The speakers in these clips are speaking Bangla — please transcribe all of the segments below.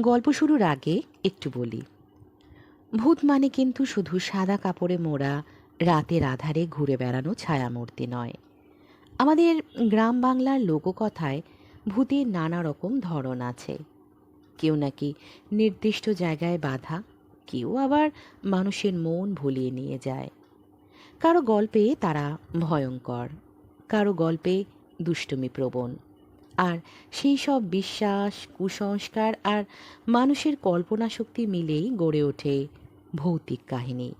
গল্প শুরুর আগে একটু বলি। ভূত মানে কিন্তু শুধু সাদা কাপড়ে মোড়া, রাতের আধারে ঘুরে বেড়ানো ছায়ামূর্তি নয়। আমাদের গ্রাম বাংলার লোককথায় ভূতের নানা রকম ধরন আছে। কেউ নাকি নির্দিষ্ট জায়গায় বাধা, কেউ আবার মানুষের মন ভুলিয়ে নিয়ে যায়। কারও গল্পে তারা ভয়ঙ্কর, কারও গল্পে দুষ্টুমি প্রবণ। আর সেই সব বিশ্বাস, কুসংস্কার আর মানুষের কল্পনা শক্তি মিলেই গড়ে ওঠে ভৌতিক কাহিনী।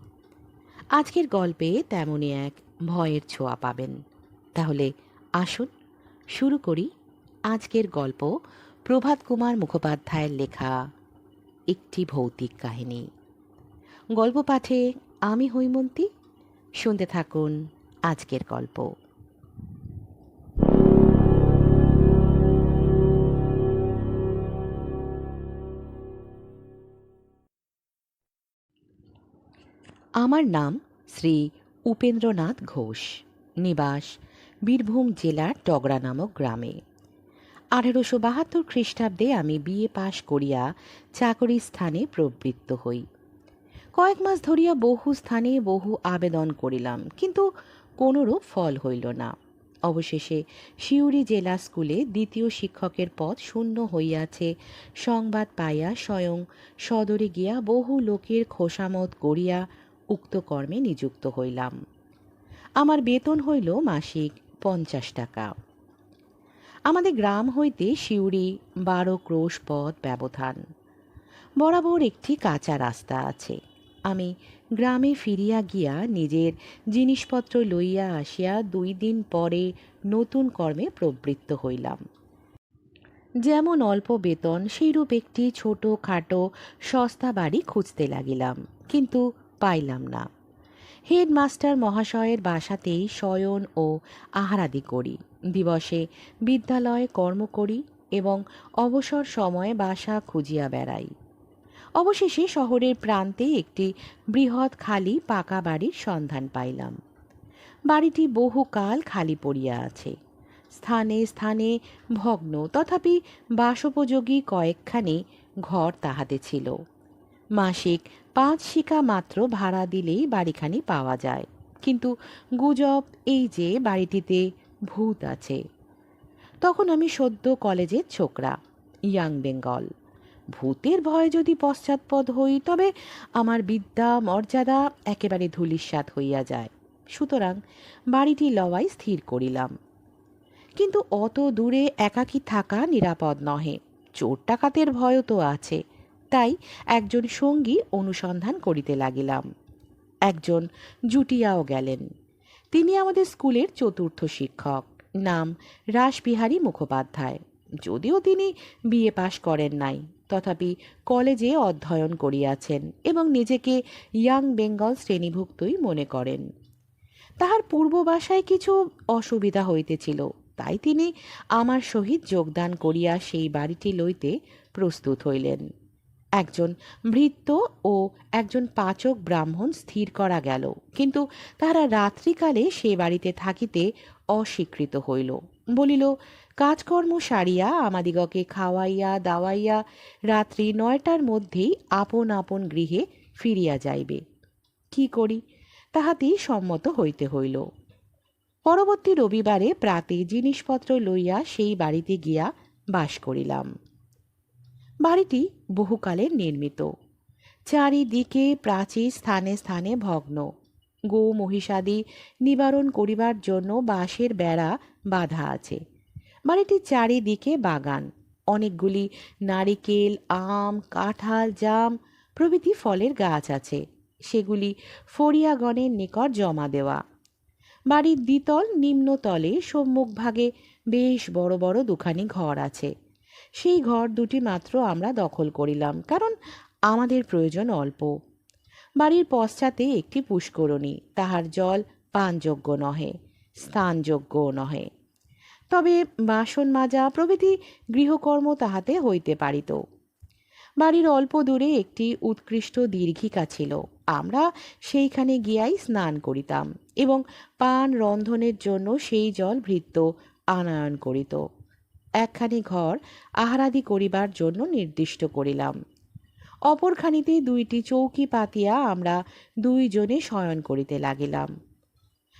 আজকের গল্পে তেমনই এক ভয়ের ছোঁয়া পাবেন। তাহলে আসুন, শুরু করি আজকের গল্প প্রভাত কুমার মুখোপাধ্যায়ের লেখা একটি ভৌতিক কাহিনী। গল্প পাঠে আমি হৈমন্তী। শুনতে থাকুন আজকের গল্প। আমার নাম শ্রী উপেন্দ্রনাথ ঘোষ, নিবাস বীরভূম জেলার টগরা নামক গ্রামে। আঠেরোশো বাহাত্তর খ্রিস্টাব্দে আমি বিএ পাশ করিয়া চাকরি স্থানে প্রবৃত্ত হই। কয়েক মাস ধরিয়া বহু স্থানে বহু আবেদন করিলাম, কিন্তু কোনরূপ ফল হইল না। অবশেষে সিউড়ি জেলা স্কুলে দ্বিতীয় শিক্ষকের পদ শূন্য হইয়াছে, সংবাদ পাইয়া স্বয়ং সদরে গিয়া বহু লোকের খোসামত করিয়া উক্ত কর্মে নিযুক্ত হইলাম। আমার বেতন হইল মাসিক পঞ্চাশ টাকা। আমাদের গ্রাম হইতে সিউড়ি বারো ক্রোশ পথ ব্যবধান। বরাবর একটি কাঁচা রাস্তা আছে। আমি গ্রামে ফিরিয়া গিয়া নিজের জিনিসপত্র লইয়া আসিয়া দুই দিন পরে নতুন কর্মে প্রবৃত্ত হইলাম। যেমন অল্প বেতন, সেইরূপ একটি ছোট খাটো সস্তা বাড়ি খুঁজতে লাগিলাম। কিন্তু পাইলাম না। হেডমাস্টার মহাশয়ের বাসাতেই শয়ন ও আহারাদি করি। দিবসে বিদ্যালয়ে কর্ম করি এবং অবসর সময়ে বাসা খুঁজিয়া বেড়াই। অবশেষে শহরের প্রান্তে একটি বৃহৎ খালি পাকা বাড়ির সন্ধান পাইলাম। বাড়িটি বহুকাল খালি পড়িয়া আছে। স্থানে স্থানে ভগ্ন, তথাপি বাসোপযোগী কয়েকখানি ঘর তাহাতে ছিল। মাসিক পাঁচ শিকা মাত্র ভাড়া দিলেই বাড়িখানি পাওয়া যায়। কিন্তু গুজব, এই যে বাড়িটিতে ভূত আছে। তখন আমি সদ্য কলেজের ছোকরা, ইয়াং বেঙ্গল। ভূতের ভয়ে যদি পশ্চাৎপদ হই, তবে আমার বিদ্যা, মর্যাদা একেবারে ধূলিস্বাদ হইয়া যায়। সুতরাং বাড়িটি লওয়াই স্থির করিলাম। কিন্তু অত দূরে একাকী থাকা নিরাপদ নহে। চোর টাকাতের ভয়ও তো আছে। তাই একজন সঙ্গী অনুসন্ধান করিতে লাগিলাম। একজন জুটিয়াও গেলেন। তিনি আমাদের স্কুলের চতুর্থ শিক্ষক, নাম রাসবিহারী মুখোপাধ্যায়। যদিও তিনি বিএ পাশ করেন নাই, তথাপি কলেজে অধ্যয়ন করিয়াছেন এবং নিজেকে ইয়াং বেঙ্গল শ্রেণীভুক্তই মনে করেন। তাহার পূর্ব বাসায় কিছু অসুবিধা হইতেছিল, তাই তিনি আমার সহিত যোগদান করিয়া সেই বাড়িটি লইতে প্রস্তুত হইলেন। একজন ভৃত্য ও একজন পাচক ব্রাহ্মণ স্থির করা গেল। কিন্তু তাহারা রাত্রিকালে সে বাড়িতে থাকিতে অস্বীকৃত হইল। বলিল, কাজকর্ম সারিয়া, আমাদিগকে খাওয়াইয়া, দাওয়াইয়া রাত্রি নয়টার মধ্যেই আপন আপন গৃহে ফিরিয়া যাইবে। কি করি? তাহাতেই সম্মত হইতে হইল। পরবর্তী রবিবারে প্রাতে জিনিসপত্র লইয়া সেই বাড়িতে গিয়া বাস করিলাম। বাড়িটি বহুকালের নির্মিত। চারিদিকে প্রাচীর স্থানে স্থানে ভগ্ন। গো মহিষাদি নিবারণ করিবার জন্য বাঁশের বেড়া বাঁধা আছে। বাড়িটির চারিদিকে বাগান। অনেকগুলি নারিকেল, আম, কাঁঠাল, জাম প্রভৃতি ফলের গাছ আছে। সেগুলি ফরিয়াগণের নিকট জমা দেওয়া। বাড়ির দ্বিতল নিম্নতলে সম্মুখভাগে বেশ বড় বড় দুখানি ঘর আছে। সেই ঘর দুটি মাত্র আমরা দখল করিলাম, কারণ আমাদের প্রয়োজন অল্প। বাড়ির পশ্চাতে একটি পুষ্করণী, তাহার জল পানযোগ্য নহে স্থানযোগ্য নহে। তবে বাসন মাজা প্রভৃতি গৃহকর্ম তাহাতে হইতে পারিত। বাড়ির অল্প দূরে একটি উৎকৃষ্ট দীর্ঘিকা ছিল, আমরা সেইখানে গিয়াই স্নান করিতাম এবং পান রন্ধনের জন্য সেই জল ভৃত্য আনয়ন করিত। একখানি ঘর আহারাদি করিবার জন্য নির্দিষ্ট করিলাম। অপরখানিতে দুইটি চৌকি পাতিয়া আমরা দুইজনে শয়ন করিতে লাগিলাম।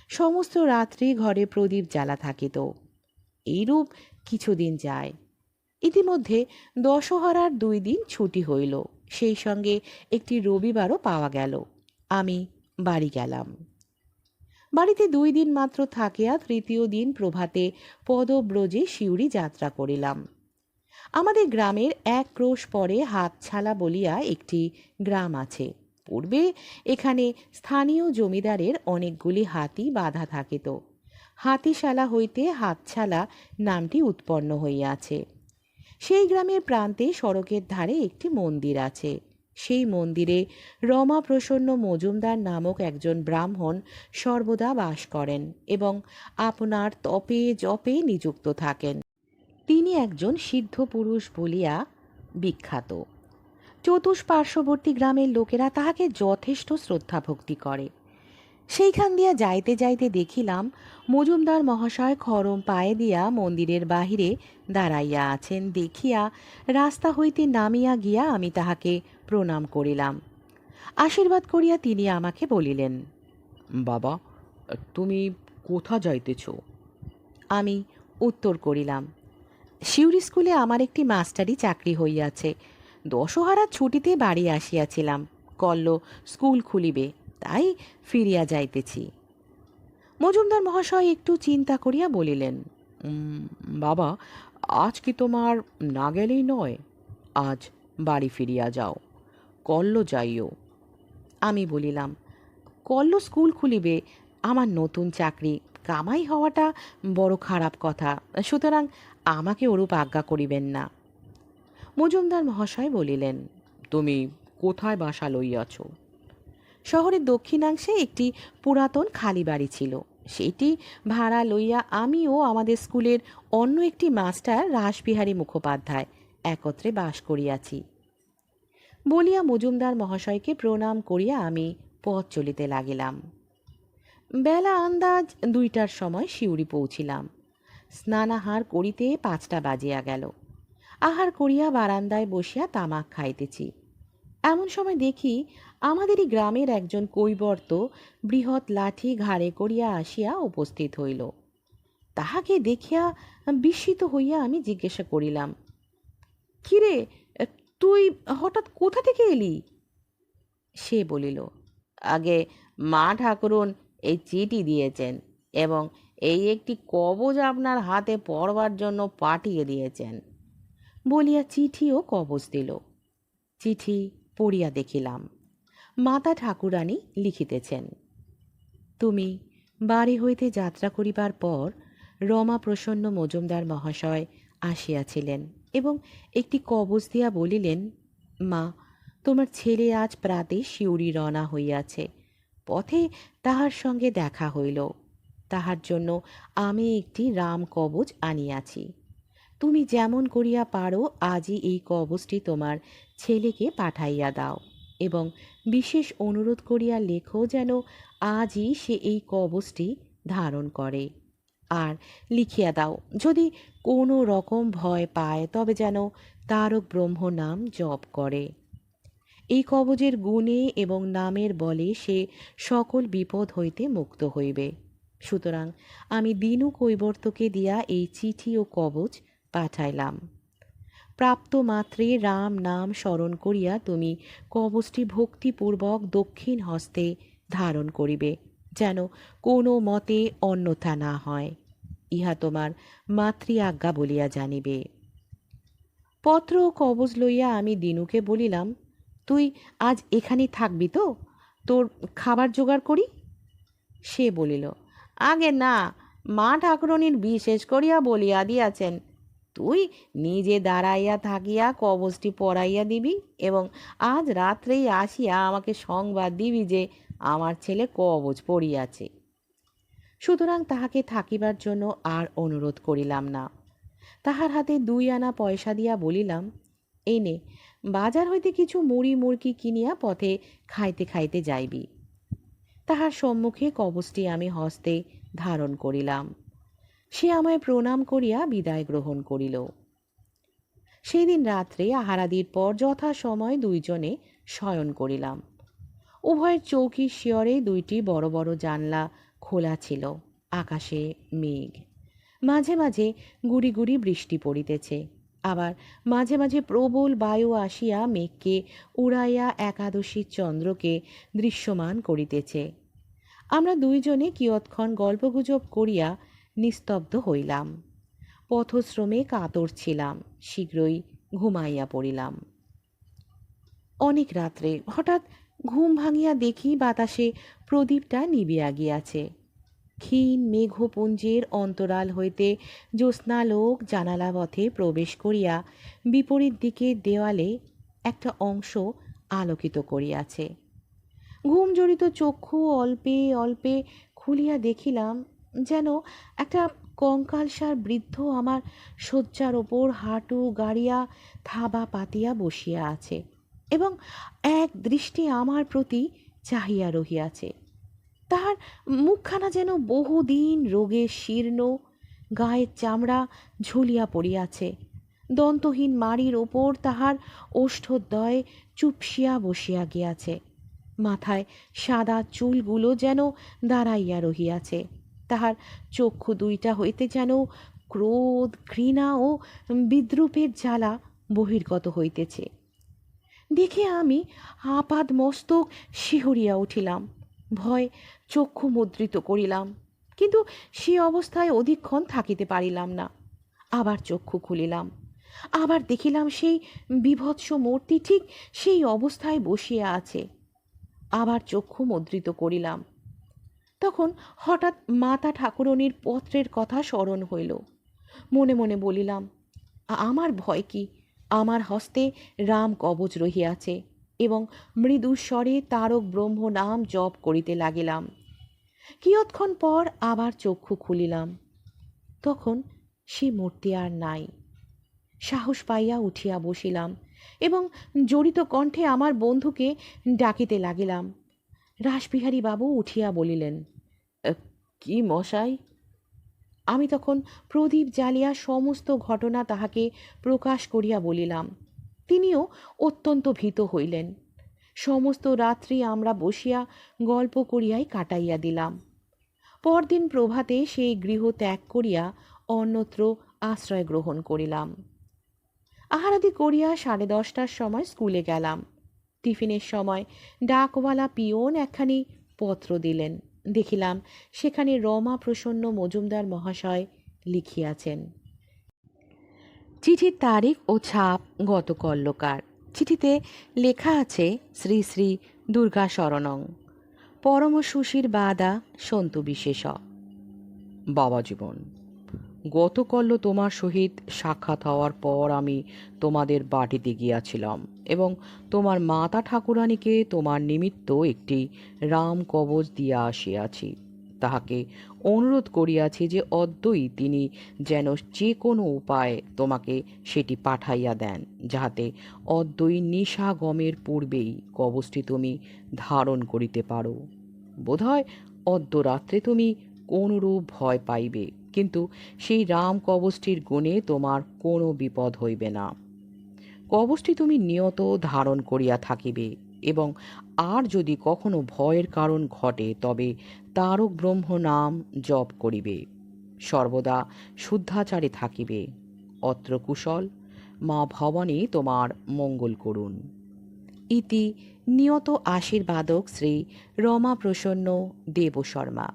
সমস্ত রাত্রি ঘরে প্রদীপ জ্বালা থাকিত। এইরূপ কিছুদিন যায়। ইতিমধ্যে দশহরার দুই দিন ছুটি হইল। সেই সঙ্গে একটি রবিবারও পাওয়া গেল। আমি বাড়ি গেলাম। বাড়িতে দুই দিন মাত্র থাকিয়া তৃতীয় দিন প্রভাতে পদব্রজে শিউরি যাত্রা করিলাম। আমাদের গ্রামের এক ক্রোশ পরে হাতছালা বলিয়া একটি গ্রাম আছে। পূর্বে এখানে স্থানীয় জমিদারের অনেকগুলি হাতি বাঁধা থাকিত। হাতিশালা হইতে হাতছালা নামটি উৎপন্ন হইয়াছে। সেই গ্রামের প্রান্তে সড়কের ধারে একটি মন্দির আছে। সেই মন্দিরে রমা প্রসন্ন মজুমদার নামক একজন ব্রাহ্মণ সর্বদা বাস করেন এবং আপনার তপে জপে নিযুক্ত থাকেন। তিনি একজন সিদ্ধ পুরুষ বলিয়া বিখ্যাত। চতুষ্পার্শ্ববর্তী গ্রামের লোকেরা তাহাকে যথেষ্ট শ্রদ্ধা ভক্তি করে। সেইখান দিয়া যাইতে যাইতে দেখিলাম মজুমদার মহাশয় খরম পায়ে দিয়া মন্দিরের বাহিরে দাঁড়াইয়া আছেন। দেখিয়া রাস্তা হইতে নামিয়া গিয়া আমি তাহাকে প্রণাম করিলাম। আশীর্বাদ করিয়া তিনি আমাকে বলিলেন বাবা তুমি কোথা যাইতেছ? আমি উত্তর করিলাম শিউরি স্কুলে আমার একটি মাস্টারি চাকরি হইয়াছে। দশহারার ছুটিতে বাড়ি আসিয়াছিলাম। কল্ল স্কুল খুলিবে। তাই ফিরিয়া যাইতেছি। মজুমদার মহাশয় একটু চিন্তা করিয়া বলিলেন বাবা, আজ কি তোমার না গেলেই নয়? আজ বাড়ি ফিরিয়া যাও, কল্ল যাইও। আমি বলিলাম, কল্ল স্কুল খুলিবে, আমার নতুন চাকরি, কামাই হওয়াটা বড় খারাপ কথা, সুতরাং আমাকে ওরূপ আজ্ঞা করিবেন না। মজুমদার মহাশয় বলিলেন, তুমি কোথায় বাসা লইয়াছ? শহরের দক্ষিণাংশে একটি পুরাতন খালি বাড়ি ছিল। সেটি ভাড়া লইয়া আমি ও আমাদের স্কুলের অন্য একটি মাস্টার রাসবিহারী মুখোপাধ্যায় একত্রে বাস করিয়াছি। বলিয়া মজুমদার মহাশয়কে প্রণাম করিয়া আমি পথ চলিতে লাগিলাম। বেলা আন্দাজ দুইটার সময় শিউরি পৌঁছিলাম। স্নানাহার করিতে পাঁচটা বাজিয়া গেল। আহার করিয়া বারান্দায় বসিয়া তামাক খাইতেছি। এমন সময় দেখি আমাদেরই গ্রামের একজন কৈবর্ত বৃহৎ লাঠি ঘাড়ে করিয়া আসিয়া উপস্থিত হইল। তাহাকে দেখিয়া বিস্মিত হইয়া আমি জিজ্ঞাসা করিলাম, কিরে, তুই হঠাৎ কোথা থেকে এলি? সে বলিল, আগে মা ঠাকুরুন এই চিঠি দিয়েছেন এবং এই একটি কবজ আপনার হাতে পড়বার জন্য পাঠিয়ে দিয়েছেন। বলিয়া চিঠি ও কবজ দিল। চিঠি পড়িয়া দেখিলাম। মাতা ঠাকুরানী লিখিতেছেন, তুমি বাড়ি হইতে যাত্রা করিবার পর রমা প্রসন্ন মজুমদার মহাশয় আসিয়াছিলেন এবং একটি কবজ দিয়া বলিলেন, মা, তোমার ছেলে আজ প্রাতে শিউরি রওনা হইয়াছে, পথে তাহার সঙ্গে দেখা হইল, তাহার জন্য আমি একটি রাম কবচ আনিয়াছি, তুমি যেমন করিয়া পারো, আজই এই কবচটি তোমার ছেলেকে পাঠাইয়া দাও। এবং বিশেষ অনুরোধ করিয়া লেখো যেন আজই সে এই কবচটি ধারণ করে। আর লিখিয়া দাও, যদি কোনো রকম ভয় পায়, তবে যেন তারক ব্রহ্ম নাম জপ করে। এই কবজের গুণে এবং নামের বলে সে সকল বিপদ হইতে মুক্ত হইবে। সুতরাং আমি দিনু কৈবর্তকে দিয়া এই চিঠি ও কবচ পাঠাইলাম। প্রাপ্ত মাত্রে রাম নাম স্মরণ করিয়া তুমি কবচটি ভক্তিপূর্বক দক্ষিণ হস্তে ধারণ করিবে, যেন কোনো মতে অন্যথা না হয়। ইহা তোমার মাতৃ আজ্ঞা বলিয়া জানিবে। পত্র ও কবজ লইয়া আমি দিনুকে বলিলাম, তুই আজ এখানে থাকবি তো? তোর খাবার জোগাড় করি? সে বলিল, আগে না মা ঠাকুরনির বিশেষ করিয়া বলিয়া দিয়াছেন। তুই নিজে দাঁড়াইয়া থাকিয়া কবচটি পরাইয়া দিবি এবং আজ রাত্রেই আসিয়া আমাকে সংবাদ দিবি যে আমার ছেলে কবচ পড়িয়াছে। সুতরাং তাহাকে থাকিবার জন্য আর অনুরোধ করিলাম না। তাহার হাতে দুই আনা পয়সা দিয়া বলিলাম, এই নে, বাজার হইতে কিছু মুড়ি মুড়কি কিনিয়া পথে খাইতে খাইতে যাইবি। তাহার সম্মুখে কবচটি আমি হস্তে ধারণ করিলাম। সে আমায় প্রণাম করিয়া বিদায় গ্রহণ করিল। সেই দিন রাত্রে আহারাদির পর যথাসময় দুইজনে শয়ন করিলাম। উভয়ের চৌকির শিয়রে দুইটি বড় বড় জানলা খোলা ছিল, আকাশে মেঘ। মাঝে মাঝে গুড়ি গুড়ি বৃষ্টি পড়িতেছে, আবার মাঝে মাঝে প্রবল বায়ু আসিয়া মেঘকে উড়াইয়া একাদশীর চন্দ্রকে দৃশ্যমান করিতেছে। আমরা দুইজনে কিয়ৎক্ষণ গল্পগুজব করিয়া নিস্তব্ধ হইলাম। পথশ্রমে কাতর ছিলাম, শীঘ্রই ঘুমাইয়া পড়িলাম। অনেক রাত্রে হঠাৎ ঘুম ভাঙিয়া দেখি বাতাসে প্রদীপটা নিবিয়া গিয়াছে। ক্ষীণ মেঘপুঞ্জের অন্তরাল হইতে জ্যোৎস্নালোক জানালা পথে প্রবেশ করিয়া বিপরীত দিকের দেওয়ালে একটা অংশ আলোকিত করিয়াছে। ঘুম জড়িত চক্ষু অল্পে অল্পে খুলিয়া দেখিলাম যেন একটা কঙ্কালসার বৃদ্ধ আমার শয্যার ওপর হাঁটু, গাড়িয়া, থাবা পাতিয়া বসিয়া আছে এবং এক দৃষ্টি আমার প্রতি চাহিয়া রহিয়াছে। তাহার মুখখানা যেন বহুদিন রোগে শীর্ণ, গায়ের চামড়া ঝুলিয়া পড়িয়াছে। দন্তহীন মাড়ির ওপর তাহার ওষ্ঠদ্বয় চুপসিয়া বসিয়া গিয়াছে। মাথায় সাদা চুলগুলো যেন দাঁড়াইয়া রহিয়াছে। তাহার চক্ষু দুইটা হইতে যেন ক্রোধ, ঘৃণা ও বিদ্রুপের জ্বালা বহির্গত হইতেছে। দেখে আমি আপাদ মস্তক শিহরিয়া উঠিলাম, ভয় চক্ষু মুদ্রিত করিলাম, কিন্তু সে অবস্থায় অধিকক্ষণ থাকিতে পারিলাম না। আবার চক্ষু খুলিলাম, আবার দেখিলাম সেই বিভৎস মূর্তি ঠিক সেই অবস্থায় বসিয়া আছে। আবার চক্ষু মুদ্রিত করিলাম তখন হঠাৎ মাতা ঠাকুরণীর পত্রের কথা স্মরণ হইল। মনে মনে বলিলাম, আমার ভয় কি? আমার হস্তে রাম কবচ রহিয়াছে এবং মৃদু স্বরে তারক ব্রহ্ম নাম জপ করিতে লাগিলাম। কিয়ৎক্ষণ পর আবার চক্ষু খুলিলাম। তখন সে মূর্তি আর নাই। সাহস পাইয়া উঠিয়া বসিলাম এবং জড়িত কণ্ঠে আমার বন্ধুকে ডাকিতে লাগিলাম। রাসবিহারী বাবু উঠিয়া বলিলেন কি মশাই? আমি তখন প্রদীপ জ্বালিয়া সমস্ত ঘটনা তাহাকে প্রকাশ করিয়া বলিলাম। তিনিও অত্যন্ত ভীত হইলেন। সমস্ত রাত্রি আমরা বসিয়া গল্প করিয়াই কাটাইয়া দিলাম। পরদিন প্রভাতে সেই গৃহ ত্যাগ করিয়া অন্যত্র আশ্রয় গ্রহণ করিলাম। আহারাদি করিয়া সাড়ে দশটার সময় স্কুলে গেলাম। টিফিনের সময় ডাকওয়ালা পিয়ন একখানি পত্র দিলেন। দেখিলাম সেখানে রমা প্রসন্ন মজুমদার মহাশয় লিখিয়াছেন। চিঠির তারিখ ও ছাপ গত কল্লকার চিঠিতে লেখা আছে শ্রী শ্রী দুর্গা শরণং। পরম সুশীর বাদা সন্তু বিশেষ। বাবা জীবন। গতকল্য তোমার সহিত সাক্ষাৎ হওয়ার পর আমি তোমাদের বাটিতে গিয়াছিলাম এবং তোমার মাতা ঠাকুরানীকে তোমার নিমিত্ত একটি রাম কবচ দিয়া আসিয়াছি। তাহাকে অনুরোধ করিয়াছি যে অদ্যই তিনি যেন যে কোনো উপায়ে তোমাকে সেটি পাঠাইয়া দেন, যাহাতে অদ্যই নিশাগমের পূর্বেই কবচটি তুমি ধারণ করিতে পারো। বোধহয় অদ্য রাত্রে তুমি কোনরূপ ভয় পাইবে। কিন্তু সেই রাম কবচটির গুণে তোমার কোনো বিপদ হইবে না। কবচটি তুমি নিয়ত ধারণ করিয়া থাকিবে এবং আর যদি কখনো ভয়ের কারণ ঘটে, তবে তারক ব্রহ্ম নাম জপ করিবে। সর্বদা শুদ্ধাচারে থাকিবে। অত্র কুশল, মা ভবানী তোমার মঙ্গল করুন। ইতি নিয়ত আশীর্বাদক শ্রী রমা প্রসন্ন দেব শর্মা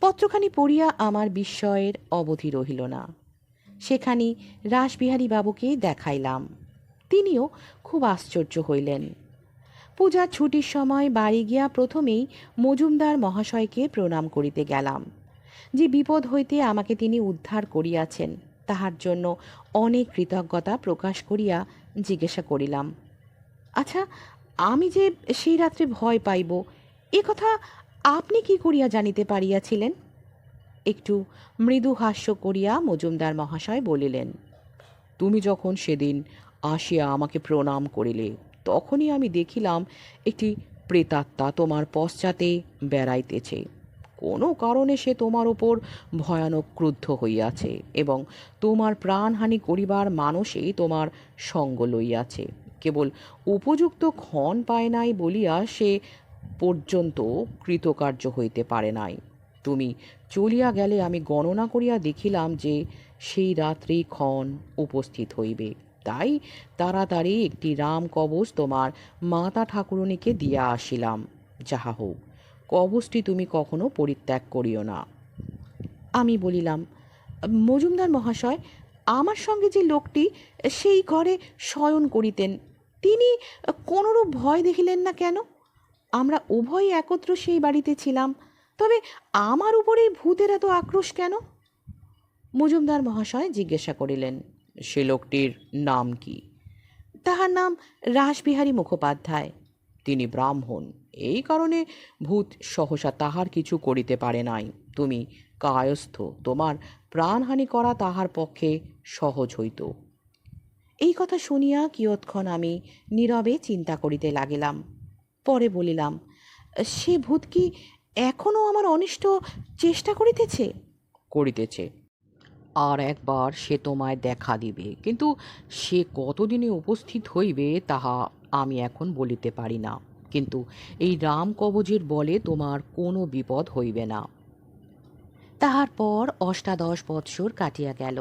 পত্রখানি পড়িয়া আমার বিস্ময়ের অবধি রহিল না। সেখানি রাসবিহারী বাবুকে দেখাইলাম। তিনিও খুব আশ্চর্য হইলেন। পূজার ছুটির সময় বাড়ি গিয়া প্রথমেই মজুমদার মহাশয়কে প্রণাম করিতে গেলাম। যে বিপদ হইতে আমাকে তিনি উদ্ধার করিয়াছেন, তাহার জন্য অনেক কৃতজ্ঞতা প্রকাশ করিয়া জিজ্ঞাসা করিলাম আচ্ছা আমি যে সেই রাত্রে ভয় পাইব, এ কথা আপনি কি করিয়া জানিতে পারিয়াছিলেন? একটু মৃদু হাস্য করিয়া মজুমদার মহাশয় বলিলেন, তুমি যখন সেদিন আসিয়া আমাকে প্রণাম করিলে, তখনই আমি দেখিলাম একটি প্রেতাত্মা তোমার পশ্চাতে বেড়াইতেছে। কোনো কারণে সে তোমার ওপর ভয়ানক ক্রুদ্ধ হইয়াছে এবং তোমার প্রাণহানি করিবার মানসেই তোমার সঙ্গ লইয়াছে। কেবল উপযুক্ত ক্ষণ পায় নাই বলিয়া সে পর্যন্ত কৃতকার্য হইতে পারে নাই। তুমি চলিয়া গেলে আমি গণনা করিয়া দেখিলাম যে সেই রাত্রি ক্ষণ উপস্থিত হইবে। তাই তাড়াতাড়ি একটি রাম কবচ তোমার মাতা ঠাকুরনীকে দিয়া আসিলাম। যাহা হোক, কবচটি তুমি কখনো পরিত্যাগ করিও না। আমি বলিলাম, মজুমদার মহাশয়, আমার সঙ্গে যে লোকটি সেই ঘরে শয়ন করিতেন, তিনি কোনোরূপ ভয় দেখিলেন না কেন? আমরা উভয়ই একত্র সেই বাড়িতে ছিলাম। তবে আমার উপরেই ভূতের এত আক্রোশ কেন? মজুমদার মহাশয় জিজ্ঞাসা করিলেন, সে লোকটির নাম কি? তাহার নাম রাসবিহারী মুখোপাধ্যায়। তিনি ব্রাহ্মণ। এই কারণে ভূত সহসা তাহার কিছু করিতে পারে নাই। তুমি কায়স্থ, তোমার প্রাণহানি করা তাহার পক্ষে সহজ হইত। এই কথা শুনিয়া কিয়ৎক্ষণ আমি নীরবে চিন্তা করিতে লাগিলাম। পরে বলিলাম, সে ভূত কি এখনও আমার অনিষ্ট চেষ্টা করিতেছে? করিতেছে। আর একবার সে তোমায় দেখা দিবে, কিন্তু সে কতদিনে উপস্থিত হইবে তাহা আমি এখন বলিতে পারি না। কিন্তু এই রাম কবজের বলে তোমার কোনো বিপদ হইবে না। তাহার পর অষ্টাদশ বৎসর কাটিয়া গেল।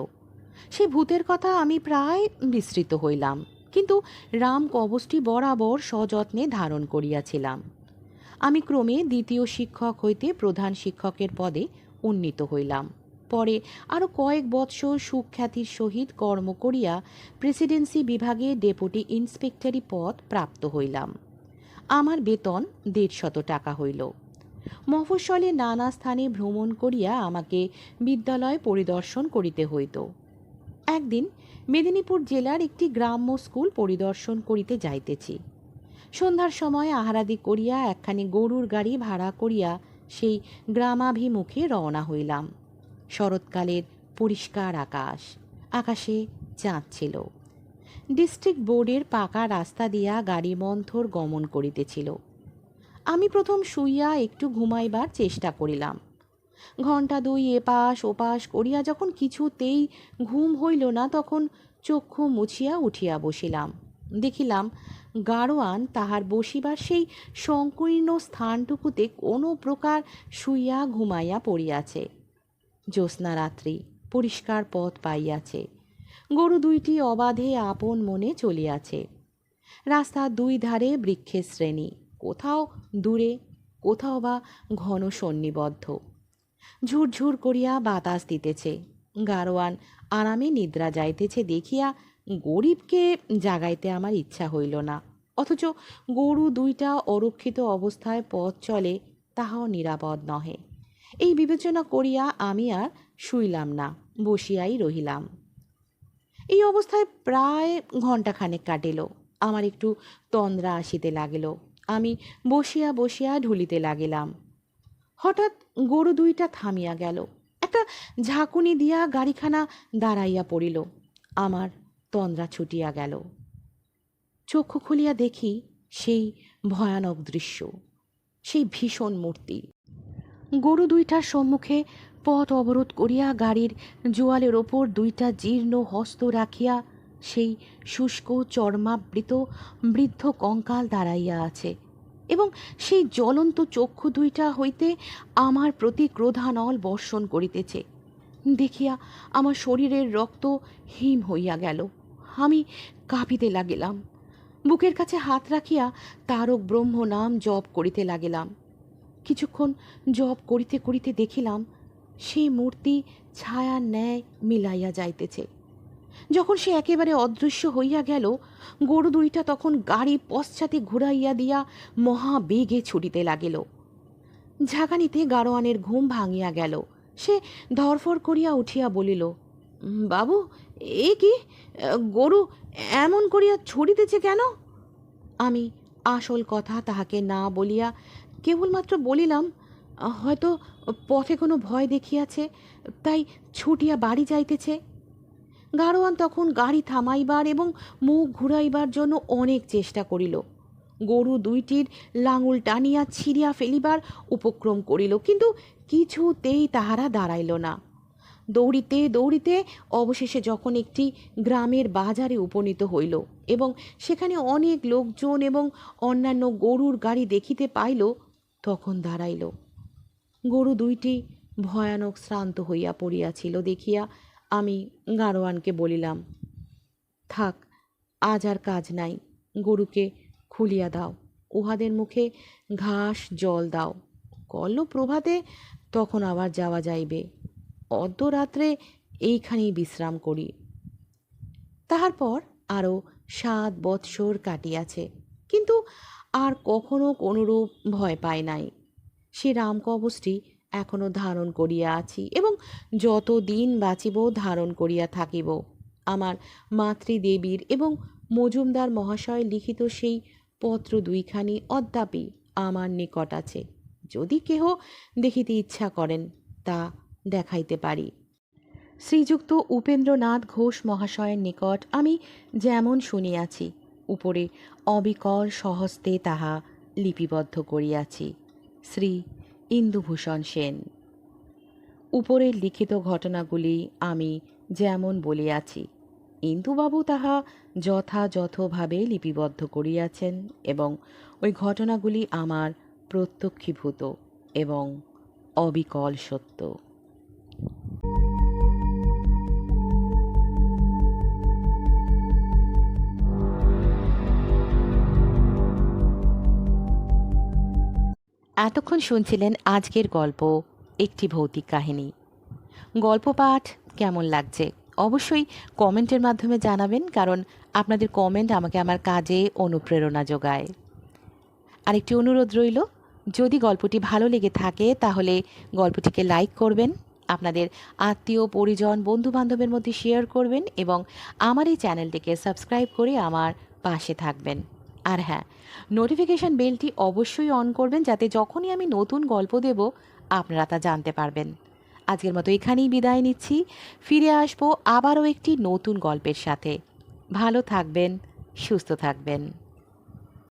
সে ভূতের কথা আমি প্রায় বিস্তৃত হইলাম। কিন্তু রাম কবচটি বরাবর সযত্নে ধারণ করিয়াছিলাম। আমি ক্রমে দ্বিতীয় শিক্ষক হইতে প্রধান শিক্ষকের পদে উন্নীত হইলাম। পরে আরও কয়েক বৎসর সুখ্যাতির সহিত কর্ম করিয়া প্রেসিডেন্সি বিভাগে ডেপুটি ইন্সপেক্টরি পদ প্রাপ্ত হইলাম। আমার বেতন দেড়শত টাকা হইল। মফস্বলে নানা স্থানে ভ্রমণ করিয়া আমাকে বিদ্যালয় পরিদর্শন করিতে হইত। একদিন মেদিনীপুর জেলার একটি গ্রাম্য স্কুল পরিদর্শন করিতে যাইতেছি। সন্ধ্যার সময় আহারাদি করিয়া একখানি গরুর গাড়ি ভাড়া করিয়া সেই গ্রামাভিমুখে রওনা হইলাম। শরৎকালের পরিষ্কার আকাশ, আকাশে চাঁদ ছিল। ডিস্ট্রিক্ট বোর্ডের পাকা রাস্তা দিয়া গাড়ি মন্থর গমন করিতেছিল। আমি প্রথম শুইয়া একটু ঘুমাইবার চেষ্টা করিলাম। ঘণ্টা দুই এপাশ ওপাশ করিয়া যখন কিছুতেই ঘুম হইল না, তখন চক্ষু মুছিয়া উঠিয়া বসিলাম। দেখিলাম গাড়োয়ান তাহার বসিবার সেই সংকীর্ণ স্থানটুকুতে কোনো প্রকার শুইয়া ঘুমাইয়া পড়িয়াছে। জ্যোৎস্না রাত্রি পরিষ্কার পথ পাইয়াছে। গরু দুইটি অবাধে আপন মনে চলিয়াছে। রাস্তার দুই ধারে বৃক্ষের শ্রেণি, কোথাও দূরে, কোথাও বা ঘন সন্নিবদ্ধ। ঝুরঝুর করিয়া বাতাস দিতেছে। গারোয়ান আরামে নিদ্রা যাইতেছে দেখিয়া গরিবকে জাগাইতে আমার ইচ্ছা হইল না। অথচ গরু দুইটা অরক্ষিত অবস্থায় পথ চলে, তাহাও নিরাপদ নহে। এই বিবেচনা করিয়া আমি আর শুইলাম না, বসিয়াই রহিলাম। এই অবস্থায় প্রায় ঘণ্টাখানেক কাটিল। আমার একটু তন্দ্রা আসিতে লাগিল। আমি বসিয়া বসিয়া ঢুলিতে লাগিলাম। হঠাৎ গরু দুইটা থামিয়া গেল। একটা ঝাঁকুনি দিয়া গাড়িখানা দাঁড়াইয়া পড়িল। আমার তন্দ্রা ছুটিয়া গেল। চক্ষু খুলিয়া দেখি সেই ভয়ানক দৃশ্য, সেই ভীষণ মূর্তি। গরু দুইটার সম্মুখে পথ অবরোধ করিয়া গাড়ির জোয়ালের ওপর দুইটা জীর্ণ হস্ত রাখিয়া সেই শুষ্ক, চর্মাবৃত, বৃদ্ধ কঙ্কাল দাঁড়াইয়া আছে। এবং সেই জ্বলন্ত চক্ষু দুইটা হইতে আমার প্রতি ক্রোধানল বর্ষণ করিতেছে। দেখিয়া আমার শরীরের রক্ত হিম হইয়া গেল। আমি কাঁপিতে লাগিলাম। বুকের কাছে হাত রাখিয়া তারক ব্রহ্ম নাম জপ করিতে লাগিলাম। কিছুক্ষণ জপ করিতে করিতে দেখিলাম, সেই মূর্তি ছায়ার ন্যায় মিলাইয়া যাইতেছে। যখন সে একেবারে অদৃশ্য হইয়া গেল, গরু দুইটা তখন গাড়ি পশ্চাতে ঘুরাইয়া দিয়া মহাবেগে ছুটিতে লাগিল। ঝাঁকানিতে গাড়োয়ানের ঘুম ভাঙিয়া গেল। সে ধরফর করিয়া উঠিয়া বলিল, বাবু, এ কি? গরু এমন করিয়া ছুটিতেছে কেন? আমি আসল কথা তাহাকে না বলিয়া কেবলমাত্র বলিলাম, হয়তো পথে কোনো ভয় দেখিয়াছে, তাই ছুটিয়া বাড়ি যাইতেছে। গাড়োয়ান তখন গাড়ি থামাইবার এবং মুখ ঘুরাইবার জন্য অনেক চেষ্টা করিল। গরু দুইটির লাঙুল টানিয়া ছিঁড়িয়া ফেলিবার উপক্রম করিল, কিন্তু কিছুতেই তাহারা দাঁড়াইল না। দৌড়িতে দৌড়িতে অবশেষে যখন একটি গ্রামের বাজারে উপনীত হইল এবং সেখানে অনেক লোকজন এবং অন্যান্য গরুর গাড়ি দেখিতে পাইল, তখন দাঁড়াইল। গরু দুইটি ভয়ানক শ্রান্ত হইয়া পড়িয়াছিল, দেখিয়া আমি গারোয়ানকে বলিলাম, থাক, আজ আর কাজ নাই, গরুকে খুলিয়া দাও, উহাদের মুখে ঘাস, জল দাও। কল্ল প্রভাতে তখন আবার যাওয়া যাইবে। অর্ধরাত্রে এইখানেই বিশ্রাম করি। তাহার পর আরও সাত বৎসর কাটিয়াছে, কিন্তু আর কখনো কোনরূপ ভয় পাই নাই। সে রামকবচটি এখনও ধারণ করিয়া আছি এবং যত দিন বাঁচিব ধারণ করিয়া থাকিব। আমার মাতৃদেবীর এবং মজুমদার মহাশয় লিখিত সেই পত্র দুইখানি অদ্যাপি আমার নিকট আছে। যদি কেহ দেখিতে ইচ্ছা করেন, তা দেখাইতে পারি। শ্রীযুক্ত উপেন্দ্রনাথ ঘোষ মহাশয়ের নিকট আমি যেমন শুনিয়াছি, উপরে অবিকল সহস্তে তাহা লিপিবদ্ধ করিয়াছি। শ্রী ইন্দুভূষণ সেন। উপরের লিখিত ঘটনাগুলি আমি যেমন বলিয়াছি, ইন্দুবাবু তাহা যথাযথভাবে লিপিবদ্ধ করিয়াছেন এবং ওই ঘটনাগুলি আমার প্রত্যক্ষীভূত এবং অবিকল সত্য। এতক্ষণ শুনছিলেন আজকের গল্প, একটি ভৌতিক কাহিনী। গল্প পাঠ কেমন লাগছে? অবশ্যই কমেন্টের মাধ্যমে জানাবেন, কারণ আপনাদের কমেন্ট আমাকে আমার কাজে অনুপ্রেরণা যোগায়। আরেকটি অনুরোধ রইল, যদি গল্পটি ভালো লেগে থাকে, তাহলে গল্পটিকে লাইক করবেন, আপনাদের আত্মীয়, পরিজন বন্ধু বান্ধবের মধ্যে শেয়ার করবেন এবং আমার এই চ্যানেলটিকে সাবস্ক্রাইব করে আমার পাশে থাকবেন। আর হ্যাঁ নোটিফিকেশান বেলটি অবশ্যই অন করবেন যাতে যখনই আমি নতুন গল্প দেব, আপনারা তা জানতে পারবেন। আজকের মতো এখানেই বিদায় নিচ্ছি। ফিরে আসব আবারও একটি নতুন গল্পের সাথে। ভালো থাকবেন, সুস্থ থাকবেন।